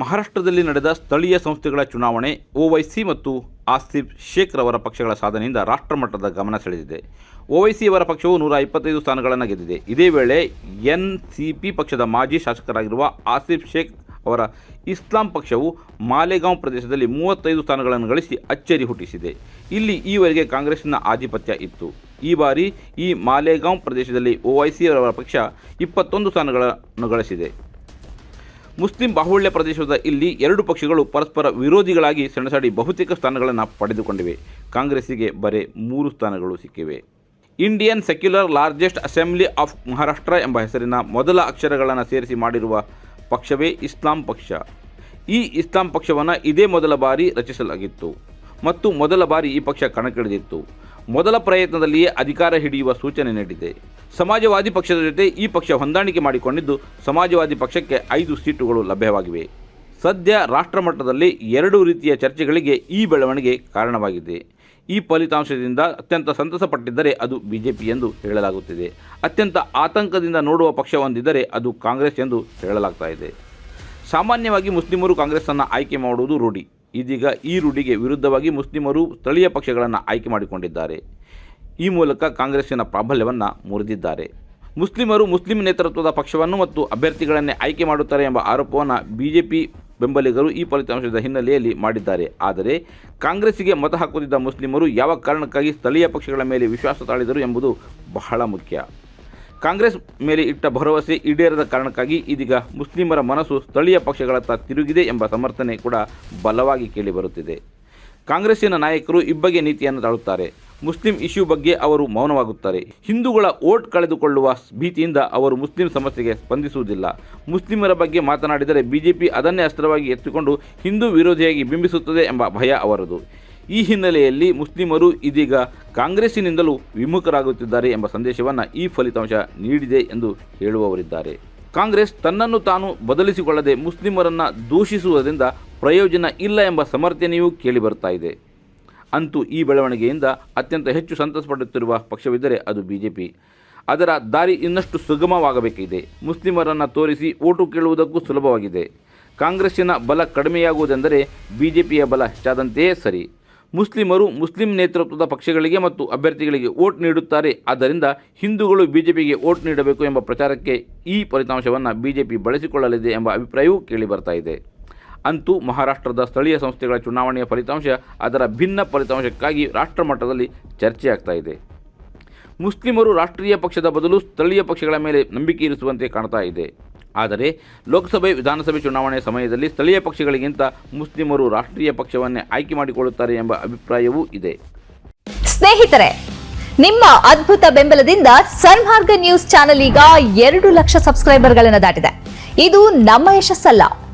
ಮಹಾರಾಷ್ಟ್ರದಲ್ಲಿ ನಡೆದ ಸ್ಥಳೀಯ ಸಂಸ್ಥೆಗಳ ಚುನಾವಣೆ ಓವೈಸಿ ಮತ್ತು ಆಸಿಫ್ ಶೇಖ್ ರವರ ಪಕ್ಷಗಳ ಸಾಧನೆಯಿಂದ ರಾಷ್ಟ್ರಮಟ್ಟದ ಗಮನ ಸೆಳೆದಿದೆ. ಓವೈಸಿ ಅವರ ಪಕ್ಷವು ನೂರ ಇಪ್ಪತ್ತೈದು ಸ್ಥಾನಗಳನ್ನು ಗೆದ್ದಿದೆ. ಇದೇ ವೇಳೆ ಎನ್ ಸಿ ಪಿ ಪಕ್ಷದ ಮಾಜಿ ಶಾಸಕರಾಗಿರುವ ಆಸಿಫ್ ಶೇಖ್ ಅವರ ಇಸ್ಲಾಂ ಪಕ್ಷವು ಮಾಲೆಗಾಂವ್ ಪ್ರದೇಶದಲ್ಲಿ ಮೂವತ್ತೈದು ಸ್ಥಾನಗಳನ್ನು ಗಳಿಸಿ ಅಚ್ಚರಿ ಹುಟ್ಟಿಸಿದೆ. ಇಲ್ಲಿ ಈವರೆಗೆ ಕಾಂಗ್ರೆಸ್ನ ಆಧಿಪತ್ಯ ಇತ್ತು. ಈ ಬಾರಿ ಈ ಮಾಲೆಗಾಂವ್ ಪ್ರದೇಶದಲ್ಲಿ ಓವೈಸಿ ಅವರ ಪಕ್ಷ ಇಪ್ಪತ್ತೊಂದು ಸ್ಥಾನಗಳನ್ನು ಗಳಿಸಿದೆ. ಮುಸ್ಲಿಂ ಬಾಹುಳ್ಯ ಪ್ರದೇಶದ ಇಲ್ಲಿ ಎರಡು ಪಕ್ಷಗಳು ಪರಸ್ಪರ ವಿರೋಧಿಗಳಾಗಿ ಸೆಣಸಾಡಿ ಬಹುತೇಕ ಸ್ಥಾನಗಳನ್ನು ಪಡೆದುಕೊಂಡಿವೆ. ಕಾಂಗ್ರೆಸ್ಸಿಗೆ ಬರೇ ಮೂರು ಸ್ಥಾನಗಳು ಸಿಕ್ಕಿವೆ. Indian secular largest assembly of Maharashtra ಎಂಬ ಹೆಸರಿನ ಮೊದಲ ಅಕ್ಷರಗಳನ್ನು ಸೇರಿಸಿ ಮಾಡಿರುವ ಪಕ್ಷವೇ ಇಸ್ಲಾಂ ಪಕ್ಷ. ಈ ಇಸ್ಲಾಂ ಪಕ್ಷವನ್ನು ಇದೇ ಮೊದಲ ಬಾರಿ ರಚಿಸಲಾಗಿತ್ತು. ಮತ್ತು ಮೊದಲ ಬಾರಿ ಈ ಪಕ್ಷ ಕಣಕ್ಕಿಳಿದಿತ್ತು. ಮೊದಲ ಪ್ರಯತ್ನದಲ್ಲಿಯೇ ಅಧಿಕಾರ ಹಿಡಿಯುವ ಸೂಚನೆ ನೀಡಿದೆ. ಸಮಾಜವಾದಿ ಪಕ್ಷದ ಜೊತೆ ಈ ಪಕ್ಷ ಹೊಂದಾಣಿಕೆ ಮಾಡಿಕೊಂಡಿದ್ದು ಸಮಾಜವಾದಿ ಪಕ್ಷಕ್ಕೆ ಐದು ಸೀಟುಗಳು ಲಭ್ಯವಾಗಿವೆ. ಸದ್ಯ ರಾಷ್ಟ್ರಮಟ್ಟದಲ್ಲಿ ಎರಡು ರೀತಿಯ ಚರ್ಚೆಗಳಿಗೆ ಈ ಬೆಳವಣಿಗೆ ಕಾರಣವಾಗಿದೆ. ಈ ಫಲಿತಾಂಶದಿಂದ ಅತ್ಯಂತ ಸಂತಸಪಟ್ಟಿದ್ದರೆ ಅದು ಬಿಜೆಪಿ ಎಂದು ಹೇಳಲಾಗುತ್ತಿದೆ. ಅತ್ಯಂತ ಆತಂಕದಿಂದ ನೋಡುವ ಪಕ್ಷ ಹೊಂದಿದ್ದರೆ ಅದು ಕಾಂಗ್ರೆಸ್ ಎಂದು ಹೇಳಲಾಗ್ತಾ ಇದೆ. ಸಾಮಾನ್ಯವಾಗಿ ಮುಸ್ಲಿಮರು ಕಾಂಗ್ರೆಸ್ಸನ್ನು ಆಯ್ಕೆ ಮಾಡುವುದು ರೂಢಿ. ಇದೀಗ ಈ ರೂಢಿಗೆ ವಿರುದ್ಧವಾಗಿ ಮುಸ್ಲಿಮರು ಸ್ಥಳೀಯ ಪಕ್ಷಗಳನ್ನು ಆಯ್ಕೆ ಮಾಡಿಕೊಂಡಿದ್ದಾರೆ. ಈ ಮೂಲಕ ಕಾಂಗ್ರೆಸ್ಸಿನ ಪ್ರಾಬಲ್ಯವನ್ನು ಮುರಿದಿದ್ದಾರೆ. ಮುಸ್ಲಿಮರು ಮುಸ್ಲಿಂ ನೇತೃತ್ವದ ಪಕ್ಷವನ್ನು ಮತ್ತು ಅಭ್ಯರ್ಥಿಗಳನ್ನೇ ಆಯ್ಕೆ ಮಾಡುತ್ತಾರೆ ಎಂಬ ಆರೋಪವನ್ನು ಬಿಜೆಪಿ ಬೆಂಬಲಿಗರು ಈ ಫಲಿತಾಂಶದ ಹಿನ್ನೆಲೆಯಲ್ಲಿ ಮಾಡಿದ್ದಾರೆ. ಆದರೆ ಕಾಂಗ್ರೆಸ್ಸಿಗೆ ಮತ ಹಾಕುತ್ತಿದ್ದ ಮುಸ್ಲಿಮರು ಯಾವ ಕಾರಣಕ್ಕಾಗಿ ಸ್ಥಳೀಯ ಪಕ್ಷಗಳ ಮೇಲೆ ವಿಶ್ವಾಸ ತಾಳಿದರು ಎಂಬುದು ಬಹಳ ಮುಖ್ಯ. ಕಾಂಗ್ರೆಸ್ ಮೇಲೆ ಇಟ್ಟ ಭರವಸೆ ಈಡೇರದ ಕಾರಣಕ್ಕಾಗಿ ಇದೀಗ ಮುಸ್ಲಿಮರ ಮನಸ್ಸು ಸ್ಥಳೀಯ ಪಕ್ಷಗಳತ್ತ ತಿರುಗಿದೆ ಎಂಬ ಸಮರ್ಥನೆ ಕೂಡ ಬಲವಾಗಿ ಕೇಳಿಬರುತ್ತಿದೆ ಕಾಂಗ್ರೆಸ್ಸಿನ ನಾಯಕರು ಇಬ್ಬಗೆ ನೀತಿಯನ್ನು ತಾಳುತ್ತಾರೆ. ಮುಸ್ಲಿಂ ಇಶ್ಯೂ ಬಗ್ಗೆ ಅವರು ಮೌನವಾಗುತ್ತಾರೆ. ಹಿಂದೂಗಳ ಓಟ್ ಕಳೆದುಕೊಳ್ಳುವ ಭೀತಿಯಿಂದ ಅವರು ಮುಸ್ಲಿಂ ಸಮಸ್ಯೆಗೆ ಸ್ಪಂದಿಸುವುದಿಲ್ಲ. ಮುಸ್ಲಿಮರ ಬಗ್ಗೆ ಮಾತನಾಡಿದರೆ ಬಿಜೆಪಿ ಅದನ್ನೇ ಅಸ್ತ್ರವಾಗಿ ಎತ್ತಿಕೊಂಡು ಹಿಂದೂ ವಿರೋಧಿಯಾಗಿ ಬಿಂಬಿಸುತ್ತದೆ ಎಂಬ ಭಯ ಅವರದು. ಈ ಹಿನ್ನೆಲೆಯಲ್ಲಿ ಮುಸ್ಲಿಮರು ಇದೀಗ ಕಾಂಗ್ರೆಸ್ಸಿನಿಂದಲೂ ವಿಮುಖರಾಗುತ್ತಿದ್ದಾರೆ ಎಂಬ ಸಂದೇಶವನ್ನು ಈ ಫಲಿತಾಂಶ ನೀಡಿದೆ ಎಂದು ಹೇಳುವವರಿದ್ದಾರೆ. ಕಾಂಗ್ರೆಸ್ ತನ್ನನ್ನು ತಾನು ಬದಲಿಸಿಕೊಳ್ಳದೆ ಮುಸ್ಲಿಮರನ್ನು ದೂಷಿಸುವುದರಿಂದ ಪ್ರಯೋಜನ ಇಲ್ಲ ಎಂಬ ಸಮರ್ಥನೆಯೂ ಕೇಳಿಬರ್ತಾ ಇದೆ. ಅಂತೂ ಈ ಬೆಳವಣಿಗೆಯಿಂದ ಅತ್ಯಂತ ಹೆಚ್ಚು ಸಂತಸಪಡುತ್ತಿರುವ ಪಕ್ಷವಿದ್ದರೆ ಅದು ಬಿಜೆಪಿ. ಅದರ ದಾರಿ ಇನ್ನಷ್ಟು ಸುಗಮವಾಗಬೇಕಿದೆ. ಮುಸ್ಲಿಮರನ್ನು ತೋರಿಸಿ ಓಟು ಕೇಳುವುದಕ್ಕೂ ಸುಲಭವಾಗಿದೆ. ಕಾಂಗ್ರೆಸ್ಸಿನ ಬಲ ಕಡಿಮೆಯಾಗುವುದೆಂದರೆ ಬಿಜೆಪಿಯ ಬಲ ಹೆಚ್ಚಾದಂತೆಯೇ ಸರಿ. ಮುಸ್ಲಿಮರು ಮುಸ್ಲಿಂ ನೇತೃತ್ವದ ಪಕ್ಷಗಳಿಗೆ ಮತ್ತು ಅಭ್ಯರ್ಥಿಗಳಿಗೆ ಓಟ್ ನೀಡುತ್ತಾರೆ. ಆದ್ದರಿಂದ ಹಿಂದೂಗಳು ಬಿಜೆಪಿಗೆ ಓಟ್ ನೀಡಬೇಕು ಎಂಬ ಪ್ರಚಾರಕ್ಕೆ ಈ ಫಲಿತಾಂಶವನ್ನು ಬಿಜೆಪಿ ಬಳಸಿಕೊಳ್ಳಲಿದೆ ಎಂಬ ಅಭಿಪ್ರಾಯವೂ ಕೇಳಿಬರ್ತಾ ಇದೆ. ಅಂತೂ ಮಹಾರಾಷ್ಟ್ರದ ಸ್ಥಳೀಯ ಸಂಸ್ಥೆಗಳ ಚುನಾವಣೆಯ ಫಲಿತಾಂಶ ಅದರ ಭಿನ್ನ ಫಲಿತಾಂಶಕ್ಕಾಗಿ ರಾಷ್ಟ್ರಮಟ್ಟದಲ್ಲಿ ಚರ್ಚೆಯಾಗ್ತಾ ಇದೆ. ಮುಸ್ಲಿಮರು ರಾಷ್ಟ್ರೀಯ ಪಕ್ಷದ ಬದಲು ಸ್ಥಳೀಯ ಪಕ್ಷಗಳ ಮೇಲೆ ನಂಬಿಕೆ ಇರಿಸುವಂತೆ ಕಾಣ್ತಾ ಇದೆ. ಆದರೆ ಲೋಕಸಭೆ ವಿಧಾನಸಭೆ ಚುನಾವಣೆ ಸಮಯದಲ್ಲಿ ಸ್ಥಳೀಯ ಪಕ್ಷಗಳಿಗಿಂತ ಮುಸ್ಲಿಮರು ರಾಷ್ಟ್ರೀಯ ಪಕ್ಷವನ್ನೇ ಆಯ್ಕೆ ಮಾಡಿಕೊಳ್ಳುತ್ತಾರೆ ಎಂಬ ಅಭಿಪ್ರಾಯವೂ ಇದೆ. ಸ್ನೇಹಿತರೆ, ನಿಮ್ಮ ಅದ್ಭುತ ಬೆಂಬಲದಿಂದ ಸನ್ಮಾರ್ಗ ನ್ಯೂಸ್ ಚಾನೆಲ್ ಈಗ ಎರಡು ಲಕ್ಷ ಸಬ್ಸ್ಕ್ರೈಬರ್ಗಳನ್ನು ದಾಟಿದೆ. ಇದು ನಮ್ಮ ಯಶಸ್ಸಲ್ಲ.